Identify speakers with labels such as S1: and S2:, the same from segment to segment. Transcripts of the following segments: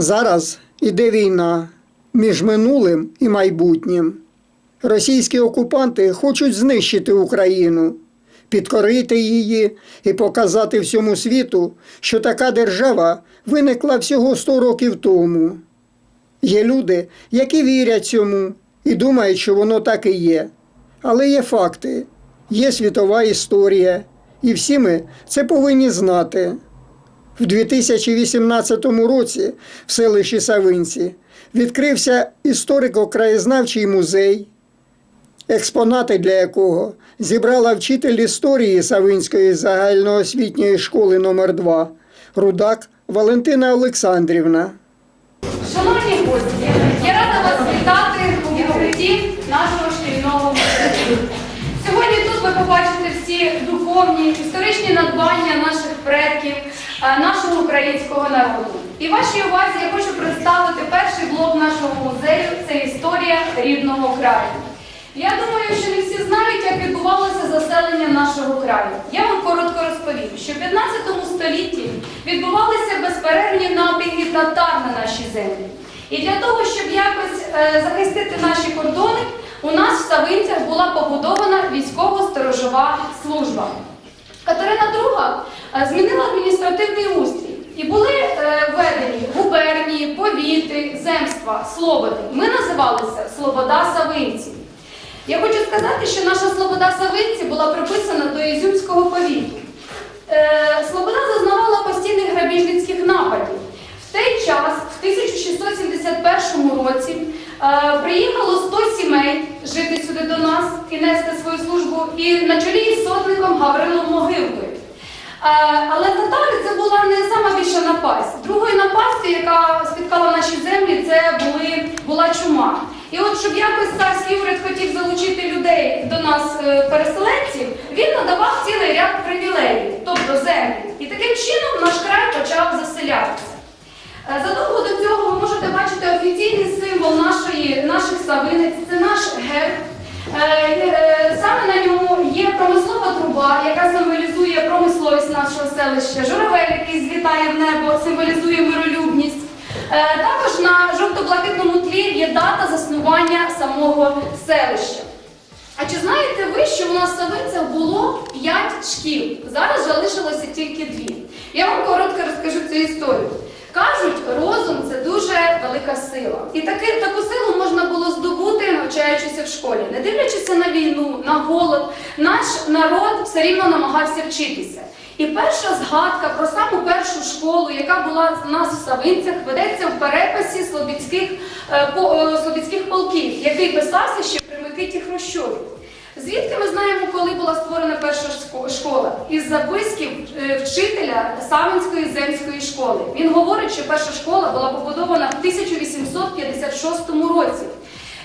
S1: Зараз іде війна між минулим і майбутнім. Російські окупанти хочуть знищити Україну, підкорити її і показати всьому світу, що така держава виникла всього 100 років тому. Є люди, які вірять цьому і думають, що воно так і є. Але є факти, є світова історія, і всі ми це повинні знати. В 2018 році в селищі Савинці відкрився історико-краєзнавчий музей, експонати для якого зібрала вчитель історії Савинської загальноосвітньої школи номер 2 Рудак Валентина Олександрівна.
S2: Шановні гості, я рада вас вітати у відкритті нашого шкільного музею. Сьогодні тут ви побачите всі духовні, історичні надбання наших предків, нашого українського народу. І вашій увазі я хочу представити перший блок нашого музею це історія рідного краю. Я думаю, що не всі знають, як відбувалося заселення нашого краю. Я вам коротко розповім, що в 15 столітті відбувалися безперервні набіги татар на наші землі. І для того, щоб якось е, захистити наші кордони, у нас в Савинцях була побудована військово-сторожова служба. Катерина II е, змінила адміністративний устрій. І були е, введені губернії, повіти, земства, слободи. Ми називалися Слобода Савинці. Я хочу сказати, що наша Слобода Савинці була приписана до Ізюмського повіту. Е, Слобода зазнавала постійних грабіжницьких нападів. В той час, в 1671 році, приїхало 100 сімей жити сюди до нас і нести свою службу, і на чолі із сотником Гаврилом Могилкою. Е, Але татари це була не сама більша напасть. Другою напастю, яка спіткала наші землі, це були, була чума. І от щоб якось царський уряд хотів залучити людей до нас, е, переселенців, він надавав цілий ряд привілеїв, тобто землі. І таким чином наш край почав заселятися. Е, Задовго до цього ви можете бачити офіційний символ нашої, наших савинець, це наш герб. Е, е, Саме на ньому є промислова труба, яка символізує промисловість нашого селища, журавель, який злітає в небо, символізує миролюбність. Також на жовто-блакитному тлі є дата заснування самого селища. А чи знаєте ви, що у нас в Савинцях було 5 шкіл? Зараз залишилося тільки дві. Я вам коротко розкажу цю історію. Кажуть, розум це дуже велика сила. І таки, таку силу можна було здобути, навчаючися в школі. Не дивлячись на війну, на голод, наш народ все рівно намагався вчитися. І перша згадка про саму першу школу, яка була в нас в Савинцях, ведеться в переписі Слобідських, е, по- е, Слобідських полків, який писався ще при Микиті Хрущові. Звідки ми знаємо, коли була створена перша школа? Із записків е, вчителя Савинської земської школи. Він говорить, що перша школа була побудована в 1856 році.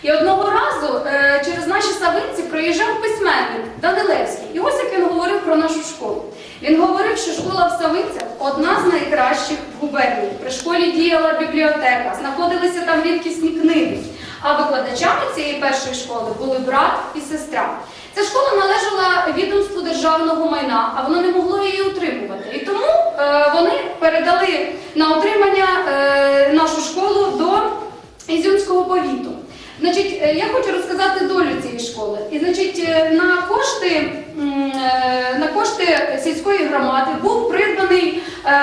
S2: І одного разу е, через наші савинці проїжджав письменник Данилевський. І ось як він говорив про нашу школу. Він говорив, що школа в Савинцях одна з найкращих в губернії. При школі діяла бібліотека, знаходилися там рідкісні книги. А викладачами цієї першої школи були брат і сестра. Ця школа належала відомству державного майна, а воно не могло її утримувати. І тому е, вони передали на утримання е, нашу школу до Ізюмського повіту. Значить, е, я хочу розказати долю цієї школи. І значить, е, на кошти, е, на кошти сільської громади був придбаний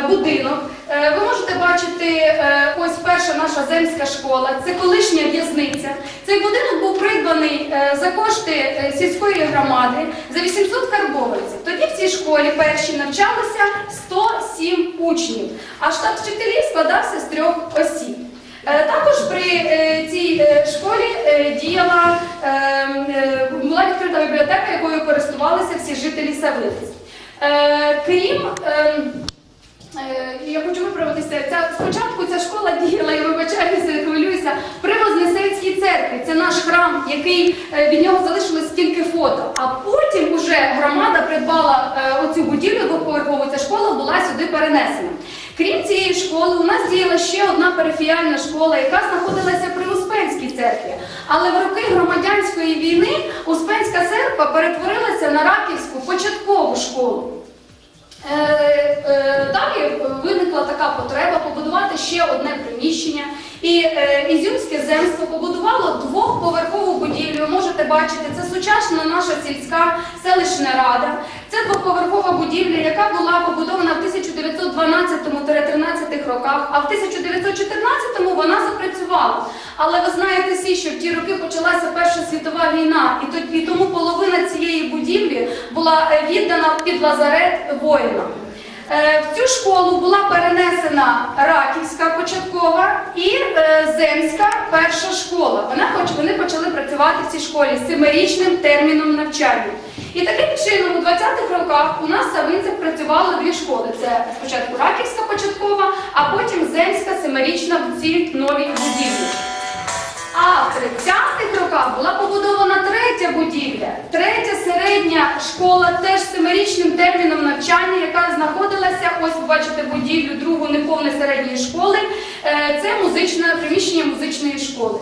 S2: будинок. Ви можете бачити ось перша наша земська школа, це колишня в'язниця. Цей будинок був придбаний за кошти сільської громади за 800 карбованців. Тоді в цій школі перші навчалося 107 учнів, а штат вчителів складався з трьох осіб. Е, Також при е, цій е, школі діяла була відкрита бібліотека, якою користувалися всі жителі Савиниць. Е, Крім е, Е, Я хочу виправитися. Ця спочатку ця школа діяла, я вибачаюся, хвилююся, при Вознесенській церкві. Це наш храм, який від нього залишилось тільки фото. А потім уже громада придбала оцю будівлю двоповерхову. Ця школа була сюди перенесена. Крім цієї школи, у нас діяла ще одна парафіяльна школа, яка знаходилася при Успенській церкві. Але в роки громадянської війни Успенська церква перетворилася на Раківську початкову школу. Е, е, Далі виникла така потреба побудувати ще одне приміщення. І е, Ізюмське земство побудувало двохповерхову будівлю. Можете бачити, це сучасна наша сільська селищна рада. Це двоповерхова будівля, яка була побудована в 1912-13 роках, а в 1914-му вона запрацювала. Але ви знаєте всі, що в ті роки почалася Перша світова війна, і тому половина цієї будівлі була е, віддана під лазарет воїнам. Е, В цю школу була перенесена Раківська початкова і е, Земська перша школа. Вона вони почали працювати в цій школі з семирічним терміном навчання. І таким чином у 20-х роках у нас в Савинцях працювали дві школи. Це спочатку Раківська початкова, а потім Земська семирічна в цій новій будівлі. А в 30-х роках була побудована третя будівля, третя середня школа, теж семирічним терміном навчання, яка знаходилася, ось ви бачите будівлю другої неповної середньої школи. Е, Це музичне приміщення музичної школи.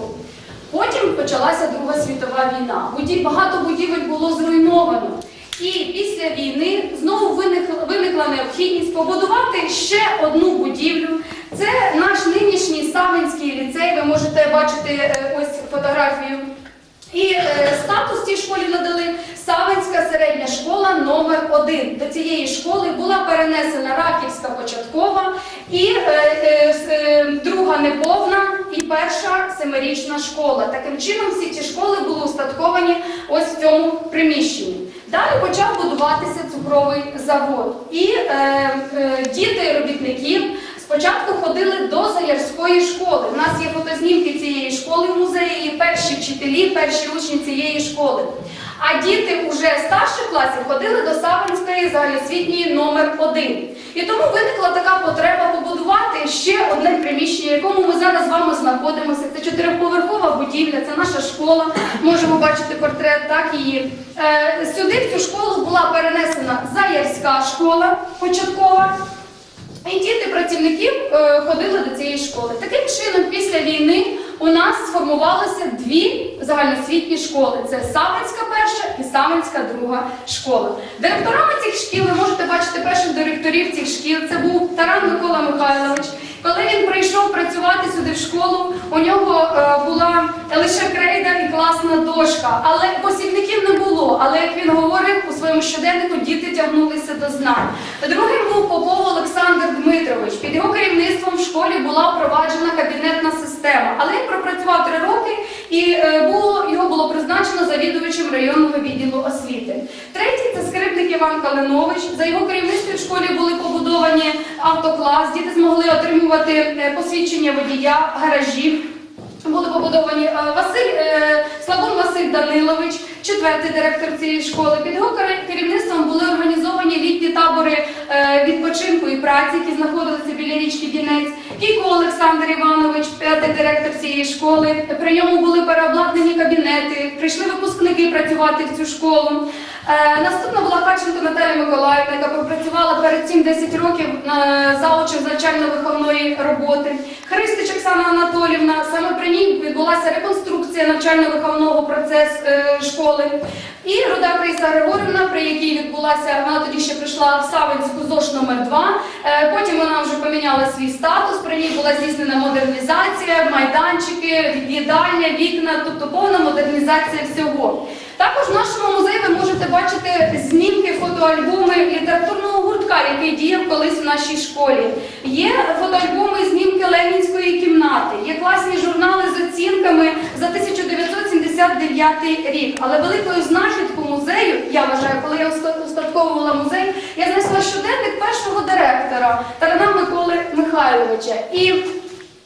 S2: Потім почалася Друга світова війна. Багато будівель було зруйновано. І після війни знову виникла, необхідність побудувати ще одну будівлю. Це наш нинішній Савинський ліцей. Ви можете бачити е, ось фотографію. І е, статус цій школі надали Савинська середня школа номер 1 До цієї школи була перенесена Раківська початкова і е, друга неповна і перша семирічна школа. Таким чином всі ці школи були устатковані ось в цьому приміщенні. Далі почав будуватися цукровий завод. І е, е, діти робітників спочатку ходили до Заярської школи. У нас є фотознімки цієї школи в музеї, перші вчителі, перші учні цієї школи. А діти уже старших класів ходили до Савинської загальноосвітньої номер 1 І тому виникла така потреба побудувати ще одне приміщення, в якому ми зараз з вами знаходимося. Це чотириповерхова будівля, це наша школа. Можемо бачити портрет, так її. Е, сюди в цю школу була перенесена Заярська школа початкова. І діти працівників е, ходили до цієї школи. Таким чином, після війни у нас сформувалося дві загальноосвітні школи: це Савинська перша і Савинська друга школа. Директорами цих шкіл ви можете бачити перших директорів цих шкіл. Це був Таран Микола Михайлович. Коли він прийшов працювати сюди в школу, у нього е, була лише крейда і класна дошка, але посібників не було. Але як він говорив у своєму щоденнику, діти тягнулися до знань. Другим був Попов Олександр Дмитрович. Під його керівництвом в школі була впроваджена кабінетна система. Але пропрацював три роки і е, було, його було призначено завідувачем районного відділу освіти. Третій це скрипник Іван Калинович. За його керівництвом в школі були побудовані автоклас. Діти змогли отримувати е, посвідчення водія, гаражів. Були побудовані е, Василь е, Слабун Василь Данилович, четвертий директор цієї школи. Під його керівництвом були організовані літні табори е, відпочинку і праці, які знаходилися біля річки Дінець. Кійко Олександр Іванович, п'ятий директор цієї школи. При ньому були переобладнані кабінети. Прийшли випускники працювати в цю школу. Наступна була Харченко Наталя Миколаївна, яка пропрацювала перед цим 10 років заучем навчально-виховної роботи. Христич Оксана Анатолівна, саме при ній відбулася реконструкція навчально-виховного процесу е, школи. І Руда Криса Григорівна, при якій відбулася, вона тоді ще прийшла в Савинську ЗОШ номер 2 Е, Потім вона вже поміняла свій статус, при ній була здійснена модернізація, майданчики, їдальня, вікна, тобто повна модернізація всього. Також в нашому музеї ви можете бачити знімки, фотоальбоми літературного гуртка, який діяв колись у нашій школі. Є фотоальбоми знімки Ленінської кімнати, є класні журнали з оцінками за 1979 рік. Але великою знахідку музею, я вважаю, коли я уста- устатковувала музей, я знайшла щоденник першого директора Тарана Миколи Михайловича. І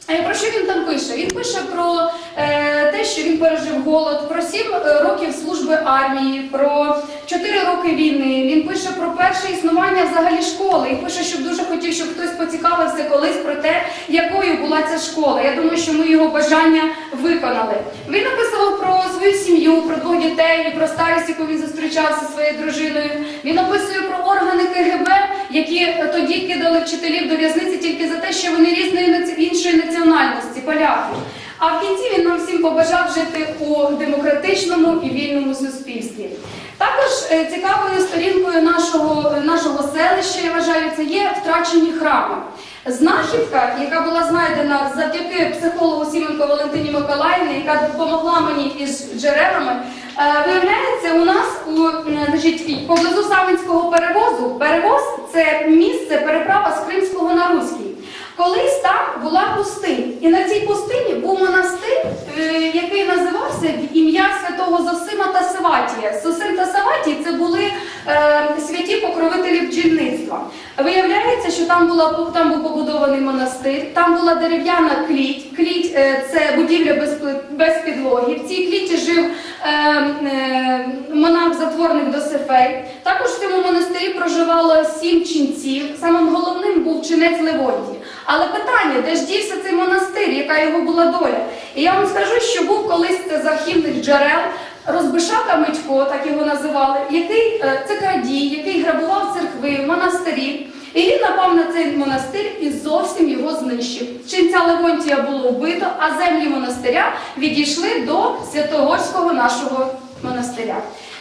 S2: Про що він там пише? Він пише про е, те, що він пережив голод, про сім е, років служби армії, про чотири роки війни. Він пише про перше існування взагалі школи. І пише, що дуже хотів, щоб хтось поцікавився колись про те, якою була ця школа. Я думаю, що ми його бажання виконали. Він написував про свою сім'ю, про двох дітей, про старість, яку він зустрічався зі своєю дружиною. Він описує про органи КГБ, які тоді кидали вчителів до в'язниці тільки за те, що вони різної іншої національності, поляки. А в кінці він нам всім побажав жити у демократичному і вільному суспільстві. Також е, цікавою сторінкою нашого, нашого селища, я вважаю, це є втрачені храми. Знахідка, яка була знайдена завдяки психологу Сіменко Валентині Миколаївні, яка допомогла мені із джерелами, е, виявляється, у нас у значить, поблизу Савинського перевозу. Перевоз це місце переправа з Кримського на Руський. Колись там була пустиня, і на цій пустині був монастир, е, який називався в ім'я святого Зосима та Саватія. Зосим та Саватій це були е, святі покровителі бджільництва. Виявляється, що там була там був побудований монастир, там була дерев'яна кліть. Кліть е, це будівля без, без підлоги. В цій кліті жив е, е, монах-затворник Досифей. Також в цьому монастирі проживало сім ченців. Самим головним був чинець Левонтій. Але питання, де ж дівся цей монастир, яка його була доля? І я вам скажу, що був колись це з джерел. Розбишака Митько, так його називали, який е, це крадій, який грабував церкви, монастирі. І він напав на цей монастир і зовсім його знищив. Чинця Левонтія було вбито, а землі монастиря відійшли до Святогорського нашого монастиря.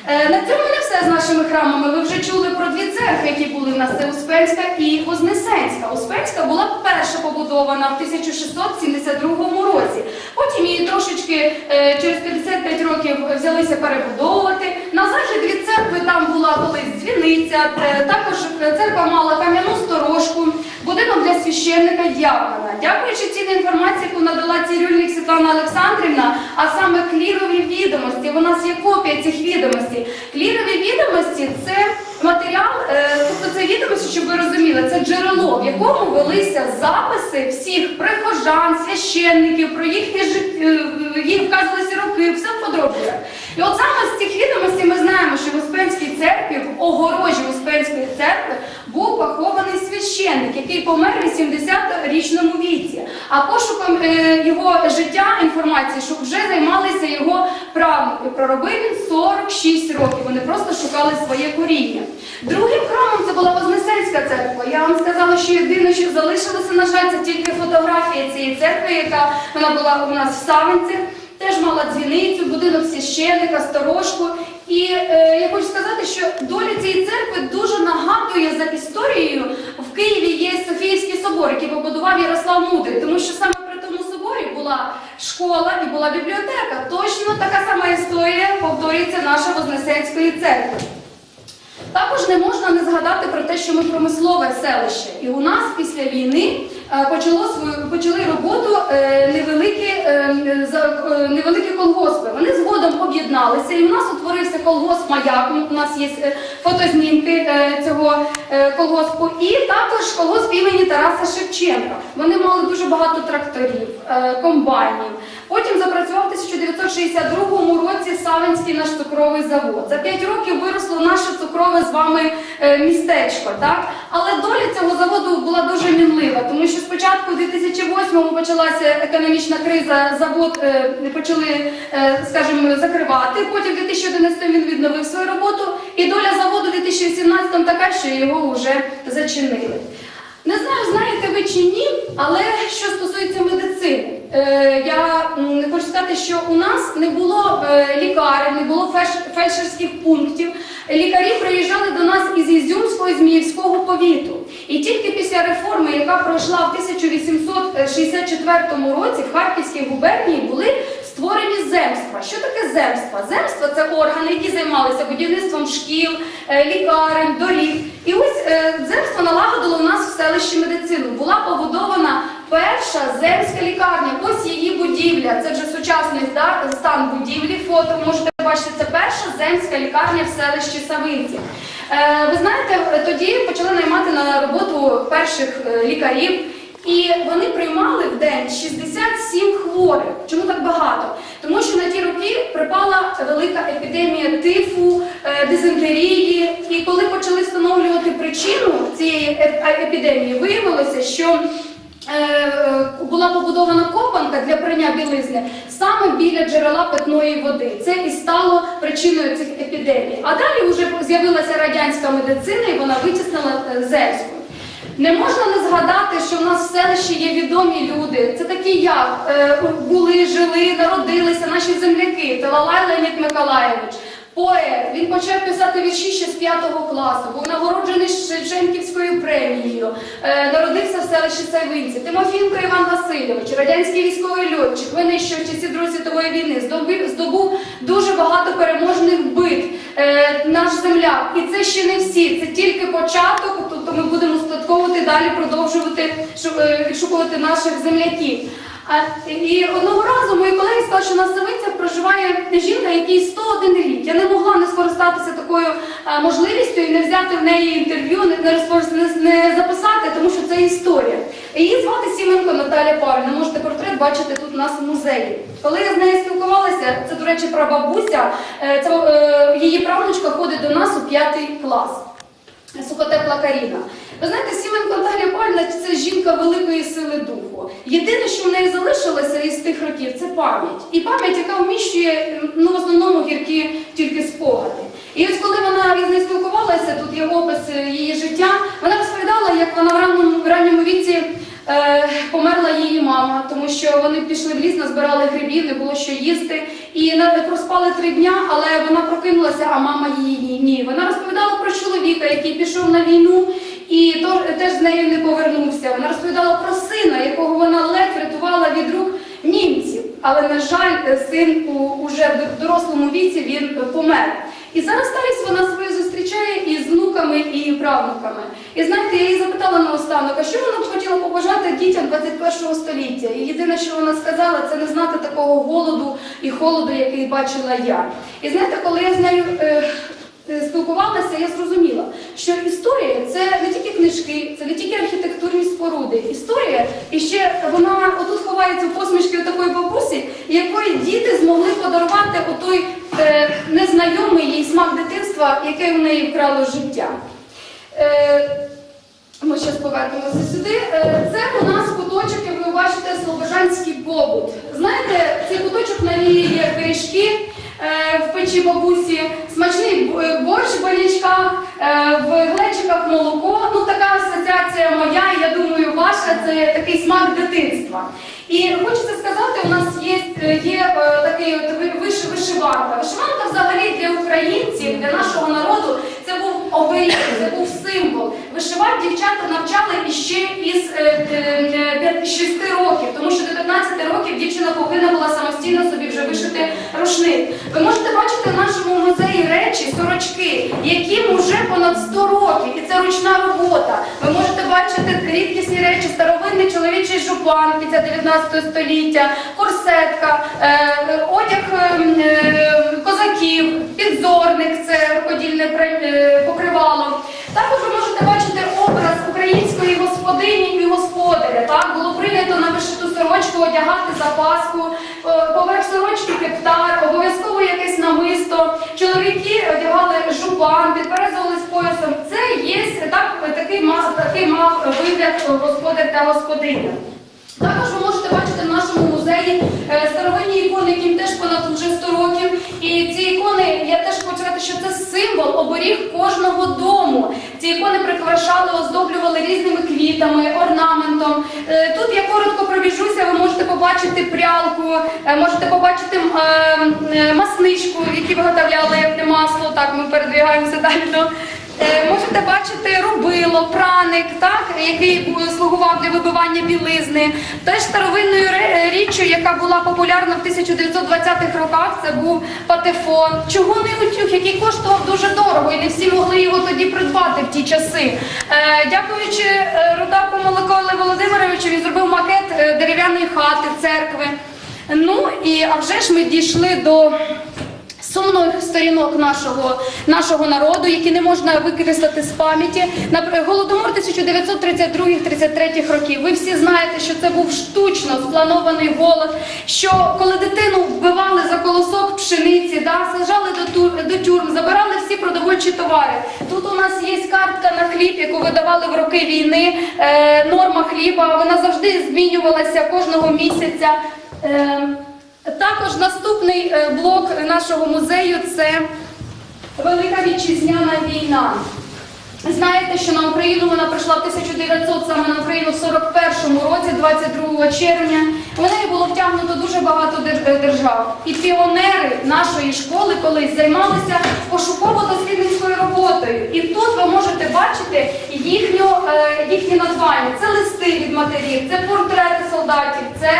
S2: Е, На цьому не все з нашими храмами. Ви вже чули про дві церкви, які були в нас. Це Успенська і Вознесенська. Успенська була перша побудована в 1672 році. Потім її трошечки е, через 55 років взялися перебудовувати. На захід від церкви там була колись дзвіниця, е, також церква мала кам'яну сторожку, будинок для священника дякона. Дякуючи цій інформації, яку надала цирюльник Світлана Олександрівна, а саме клірові відомості. У нас є копія цих відомостей. Клірові відомості це матеріал, е, тобто це відомості, щоб ви розуміли, це джерело, в якому велися записи всіх прихожан, священників, про їхнє життя, їх вказувалися роки, все в. І от саме з цих відомостей ми знаємо, що в Успенській церкві, в огорожі Успенської церкви, який помер в 80-річному віці. А пошуком е, його життя інформації, щоб вже займалися його правнуки. Проробив він 46 років. Вони просто шукали своє коріння. Другим храмом це була Вознесенська церква. Я вам сказала, що єдине, що залишилося, на жаль, це тільки фотографія цієї церкви, яка вона була у нас в Савинці. Теж мала дзвіницю, будинок священника, сторожку. І е, я хочу сказати, що доля цієї церкви дуже нагадує за історією. В Києві є Софійський собор, який побудував Ярослав Мудрий, тому що саме при тому соборі була школа і була бібліотека. Точно така сама історія повторюється наша Вознесенської церкви. Також не можна не згадати про те, що ми промислове селище, і у нас після війни е, почало свою почали роботу е, невеликі, невеликі колгоспи. Вони згодом об'єдналися, і в нас утворився колгосп маяк. У нас є е, фотознімки е, цього е, колгоспу, і також колгосп імені Тараса Шевченка. Вони мали дуже багато тракторів, е, комбайнів. Потім запрацював в 1962 році Савинський наш цукровий завод. За 5 років виросло наше цукрове з вами е, містечко. Так? Але доля цього заводу була дуже мінлива, тому що спочатку в 2008-му почалася економічна криза, завод е, почали, е, скажімо, закривати. Потім в 2011 він відновив свою роботу, і доля заводу 2018 така, що його вже зачинили. Не знаю, знаєте ви чи ні, але що стосується медицини, е, я м, хочу сказати, що у нас не було е, лікарень, не було фельдш- фельдшерських пунктів. Лікарі приїжджали до нас із Ізюмського і Зміївського повіту. І тільки після реформи, яка пройшла в 1864 році в Харківській губернії, були створені земства. Що таке земства? Земства це органи, які займалися будівництвом шкіл, е, лікарень, доріг. І ось е, земство налагодило у нас в селищі медицину. Була побудована перша земська лікарня. Ось її будівля. Це вже сучасний стан будівлі. Фото можете бачити. Це перша земська лікарня в селищі Савинці. Е, ви знаєте, тоді почали наймати на роботу перших лікарів. І вони приймали в день 67 хворих. Чому так багато? Тому що на ті роки припала велика епідемія тифу, е, дизентерії. І коли почали встановлювати причину цієї е- епідемії, виявилося, що е, була побудована копанка для прання білизни саме біля джерела питної води. Це і стало причиною цих епідемій. А далі вже з'явилася радянська медицина, і вона витіснила е, земську. Не можна не згадати, що в нас в селищі є відомі люди. Це такі як е, були, жили, народилися наші земляки, Талалай Леонід Миколаєвич, Поет, він почав писати вірші ще з 5 класу, був нагороджений Шевченківською премією, е, народився в селищі Сайвинці. Тимофієнко Іван Васильович, радянський військовий льотчик, винищувач часів Другої світової війни, здобув, здобув дуже багато переможних бит. Е, наш земляк. І це ще не всі, це тільки початок, тобто ми будемо слідковувати далі, продовжувати е, відшукувати наших земляків. І одного разу мої колеги сказали, що на Савинцях проживає жінка, якій 101 рік. Я не могла не скористатися такою можливістю і не взяти в неї інтерв'ю, не, не, не, записати, тому що це історія. Її звати Сіменко Наталя Павлівна. Можете портрет бачити тут у нас в музеї. Коли я з нею спілкувалася, це, до речі, прабабуся, е, це, е, її правнучка ходить до нас у п'ятий клас. Сухотепла Каріна. Ви знаєте, Сіменко Наталія Павлівна – це жінка великої сили духу. Єдине, що в неї залишилося із тих років, це пам'ять. І пам'ять, яка вміщує ну, в основному гіркі тільки спогади. І ось коли вона із нею спілкувалася, тут є опис її життя, вона розповідала, як вона в ранньому, в ранньому віці е, померла її мама, тому що вони пішли в ліс, назбирали грибів, не було що їсти. І на- проспали три дня, але вона прокинулася, а мама її ні. Вона розповідала про чоловіка, який пішов на війну і теж з нею не повернувся. Вона розповідала про сина, якого вона ледь врятувала від рук німців. Але, на жаль, син у, уже в дорослому віці він помер. І зараз старість вона свою зустрічає із внуками і правнуками. І знаєте, я її запитала наостанок, а що вона б хотіла побажати дітям 21 століття? І єдине, що вона сказала, це не знати такого голоду і холоду, який бачила я. І знаєте, коли я з нею е, спілкувалася, я зрозуміла, що історія це не тільки книжки, це не тільки архітектурні споруди. Історія і ще вона отут ховається в посмішки такої бабусі, якої діти змогли подарувати отой е, незнайомий їй смак дитинства, яке в неї вкрало життя. Е, ми зараз повернемося сюди. Е, Це у нас куточок, як ви бачите, Слобожанський побут. Знаєте, цей куточок навіє пиріжки е, в печі бабусі, смачний б- е, борщ в е, в глечиках молоко. Ну така асоціація моя, і я думаю, ваша це такий смак дитинства. І хочеться сказати, у нас є, є е, такий виш- вишиванка. Вишиванка взагалі для українців, для нашого народу, це був оберіг, це був символ. Вишивати дівчата навчали іще із е, е, е, 6 років, тому що до 15 років дівчина повинна була самостійно собі вже вишити рушник. Ви можете бачити в нашому музеї речі, сорочки, яким уже понад 100 років, і це ручна робота. Ви можете бачити рідкісні речі, старовинний чоловічий жупан після 19 століття, корсетка, е, одяг е, е, козаків, підзорник, це рукодільне покривало. Також ви можете бачити образ української господині і господаря. Так було прийнято на вишиту сорочку одягати запаску, поверх сорочки кептар, обов'язково якесь намисто. Чоловіки одягали жупан, підперезувались поясом. Це є так, такий такий мав вигляд господар та господиня. Також ви можете бачити в нашому музеї е, старовинні ікони, яким теж понад вже 100 років. І ці ікони, я теж хочу сказати, що це символ, оберіг кожного дому. Ці ікони прикрашали, оздоблювали різними квітами, орнаментом. Е, Тут я коротко пробіжуся, ви можете побачити прялку, е, можете побачити масничку, в якій виготовляли масло. Так, ми передвигаємося далі. Е, Можете бачити рубило, праник, так, який слугував для вибивання білизни. Теж старовинною річчю, яка була популярна в 1920-х роках, це був патефон. Чугунний утюг, який коштував дуже дорого, і не всі могли його тоді придбати в ті часи. Е, Дякуючи е, Рудаку Миколі Володимировичу, він зробив макет дерев'яної хати, церкви. Ну і а вже ж ми дійшли до сумних сторінок нашого, нашого народу, які не можна викреслити з пам'яті. Голодомор 1932-33 років. Ви всі знаєте, що це був штучно спланований голод, що коли дитину вбивали за колосок пшениці, да, сажали до, тур, до тюрм, забирали всі продовольчі товари. Тут у нас є картка на хліб, яку видавали в роки війни, е, норма хліба, вона завжди змінювалася кожного місяця. Е, також наступний е, блок нашого музею це Велика Вітчизняна війна. Знаєте, що на Україну вона прийшла в 1900, саме на Україну в 41-му році, 22 червня. В неї було втягнуто дуже багато е, держав. І піонери нашої школи колись займалися пошуково-дослідницькою роботою. І тут ви можете бачити їхню, е, їхні названня. Це листи від матерів, це портрети солдатів, це,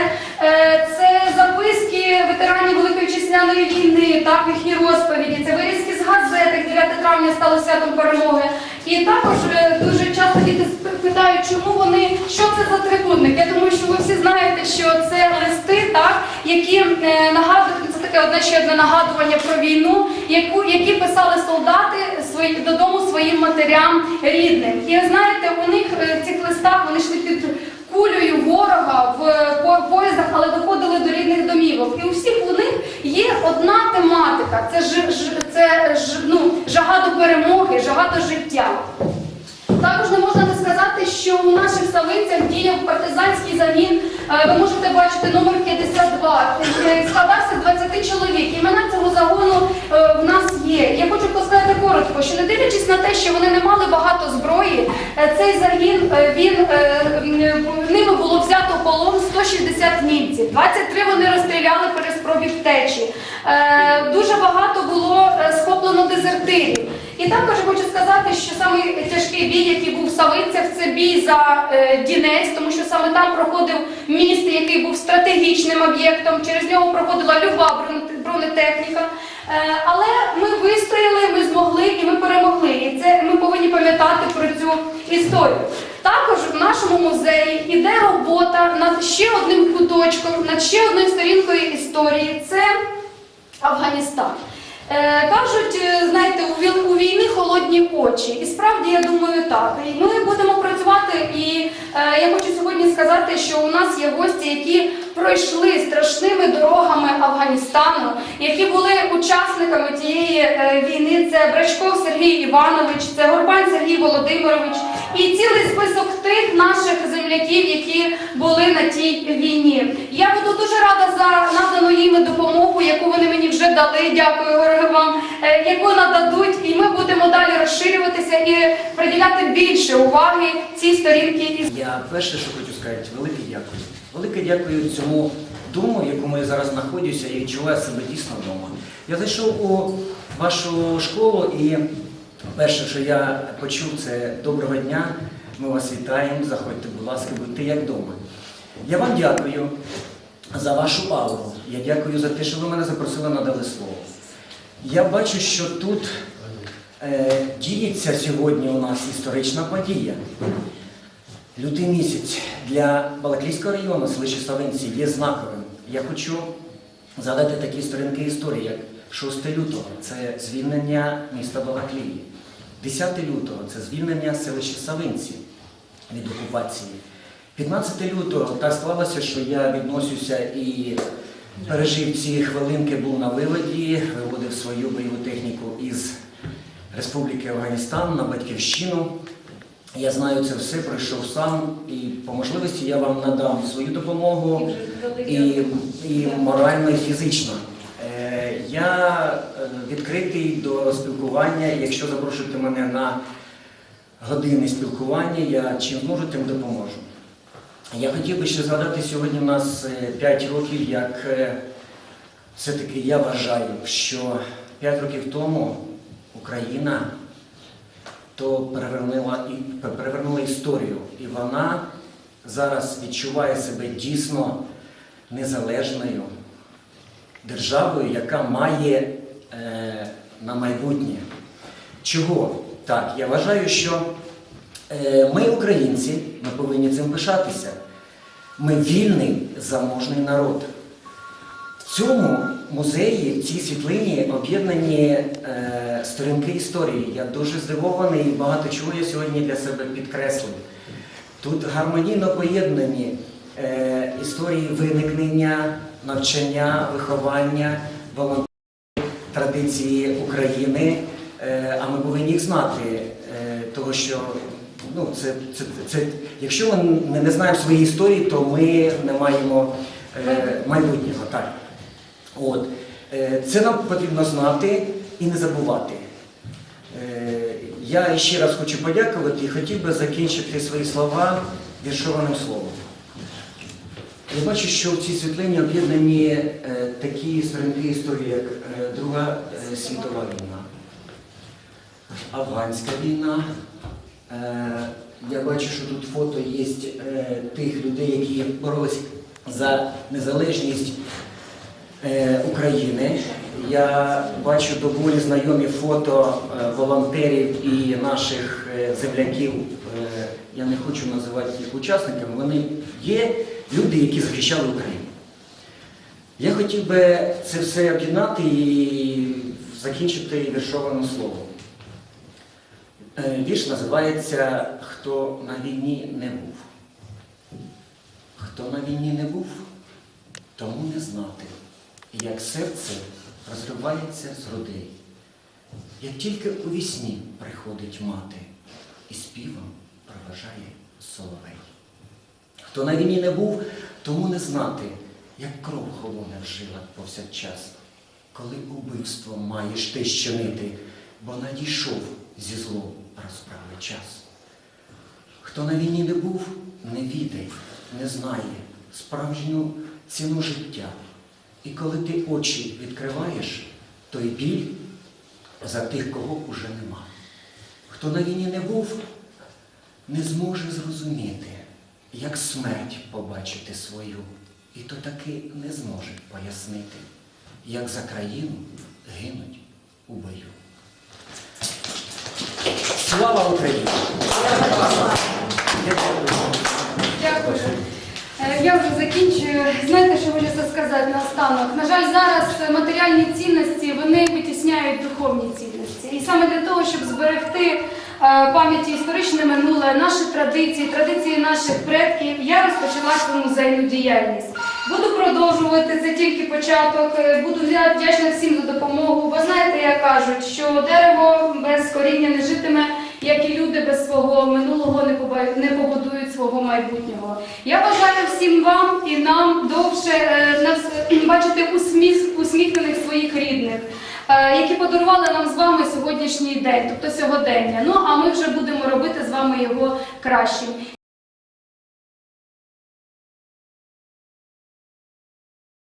S2: це записки ветеранів Великої Вітчизняної війни, так, їхні розповіді, це вирізки з газет, 9 травня стало святом перемоги. І також е, дуже часто діти питають, чому вони, що це за трикутник. Я думаю, що ви всі знаєте, що це листи, так, які е, нагадують, це таке одне ще одне нагадування про війну, яку, які писали солдати свої, додому своїм матерям рідним. І знаєте, у них е, в цих листах вони йшли під ворога в по- поїздах, але доходили до рідних домівок. І у всіх у них є одна тематика: це ж, ж це ж, ну, жага до перемоги, жага до життя. Також не можна не сказати, що у наших савицях діяв партизанський загін. Е, Ви можете бачити номер 52. Е, Складався з 20 чоловік. Імена цього загону е, в нас є. Я хочу сказати коротко, що не дивлячись на те, що вони не мали багато зброї, цей загін він ними було взято полон 160 німців. 23 вони розстріляли при спробі втечі. Дуже багато було схоплено дезертирів. І також хочу сказати, що тяжкий бій, який був в Савицях, це бій за е, Дінець, тому що саме там проходив міст, який був стратегічним об'єктом. Через нього проходила люба бронетехніка. Е, але ми вистояли, ми змогли і ми перемогли. І це ми повинні пам'ятати про цю історію. Також в нашому музеї іде робота над ще одним куточком, над ще одною сторінкою історії. Це Афганістан. Е, кажуть, е, знаєте, у, війни холодні очі. І справді я думаю так. І ми будемо працювати. І е, я хочу сьогодні сказати, що у нас є гості, які пройшли страшними дорогами Афганістану, які були учасниками тієї війни. Це Брачков Сергій Іванович, це Горбань Сергій Володимирович. І цілий список тих наших земляків, які були на тій війні. Я буду дуже рада за надану їм допомогу, яку вони мені вже дали. Дякую Георгію вам, е, яку нададуть, і ми будемо далі розширюватися і приділяти більше уваги цій сторінці.
S3: Я перше, що хочу сказати, велике дякую. Велике дякую цьому дому, в якому я зараз знаходжуся і відчуваю себе дійсно вдома. Я зайшов у вашу школу і перше, що я почув, це доброго дня. Ми вас вітаємо. Заходьте, будь ласка, будьте як вдома. Я вам дякую за вашу ауру. Я дякую за те, що ви мене запросили надали слово. Я бачу, що тут е, діється сьогодні у нас історична подія. Лютий місяць для Балаклійського району селища Ставинці є знаковим. Я хочу згадати такі сторінки історії, як 6 лютого це звільнення міста Балаклії, 10 лютого це звільнення селища Савинці від окупації. 15 лютого так склалося, що я відносюся і пережив ці хвилинки, був на виводі, виводив свою бойову техніку із Республіки Афганістан на батьківщину. Я знаю це все, пройшов сам, і по можливості я вам надам свою допомогу і, і морально, і фізично. Е, Я е, відкритий до спілкування. Якщо запрошуєте мене на години спілкування, я чим зможу, тим допоможу. Я хотів би ще згадати сьогодні у нас 5 років, як е, все-таки я вважаю, що 5 років тому Україна то перевернула, перевернула історію. І вона зараз відчуває себе дійсно незалежною державою, яка має е, на майбутнє. Чого? Так, я вважаю, що е, ми, українці, ми повинні цим пишатися. Ми вільний заможний народ. В цьому музеї, в цій світлині об'єднані е, сторінки історії. Я дуже здивований і багато чого я сьогодні для себе підкреслив. Тут гармонійно поєднані е, історії виникнення, навчання, виховання, волонтерів, традиції України. Е, а ми повинні їх знати, е, того що ну, це, це, це, якщо ми не, знаємо своєї історії, то ми не маємо е, майбутнього. Так. От. Е, Це нам потрібно знати і не забувати. Е, Я ще раз хочу подякувати і хотів би закінчити свої слова віршованим словом. Я бачу, що в цій світлині об'єднані е, такі сторінки історії, як е, Друга е, світова війна, Афганська війна. Е, я бачу, що тут фото є е, тих людей, які боролись за незалежність е, України. Я бачу доволі знайомі фото волонтерів і наших земляків. Я не хочу називати їх учасниками. Вони є люди, які захищали Україну. Я хотів би це все об'єднати і закінчити віршованим словом. Е, Вірш називається Хто на війні не був. Хто на війні не був, тому не знати, як серце розривається з грудей. Як тільки у вісні приходить мати і співом проважає соловей. Хто на війні не був, тому не знати, як кров холоне в жилах повсякчас, коли убивство маєш ти щинити, бо надійшов зі злом розправи час. Хто на війні не був, не відає, не знає справжню ціну життя. І коли ти очі відкриваєш, то й біль за тих, кого уже нема. Хто на війні не був, не зможе зрозуміти, як смерть побачити свою, і то таки не зможе пояснити, як за країну гинуть у бою. Слава Україні! Дякую.
S2: Е, Я вже закінчую. Знаєте, що хочу сказати наостанок? На жаль, зараз матеріальні цінності вони витісняють духовні цінності. І саме для того, щоб зберегти е, пам'яті історичне минуле, наші традиції, традиції наших предків, я розпочала свою музейну діяльність. Буду продовжувати це тільки початок. Е, Буду вдячна всім за допомогу. Бо знаєте, як кажуть, що дерево без коріння не житиме як і люди без свого минулого не побудують свого майбутнього. Я бажаю всім вам і нам довше е, бачити усміх, усміхнених своїх рідних, е, які подарували нам з вами сьогоднішній день, тобто сьогодення. Ну а ми вже будемо робити з вами його кращим.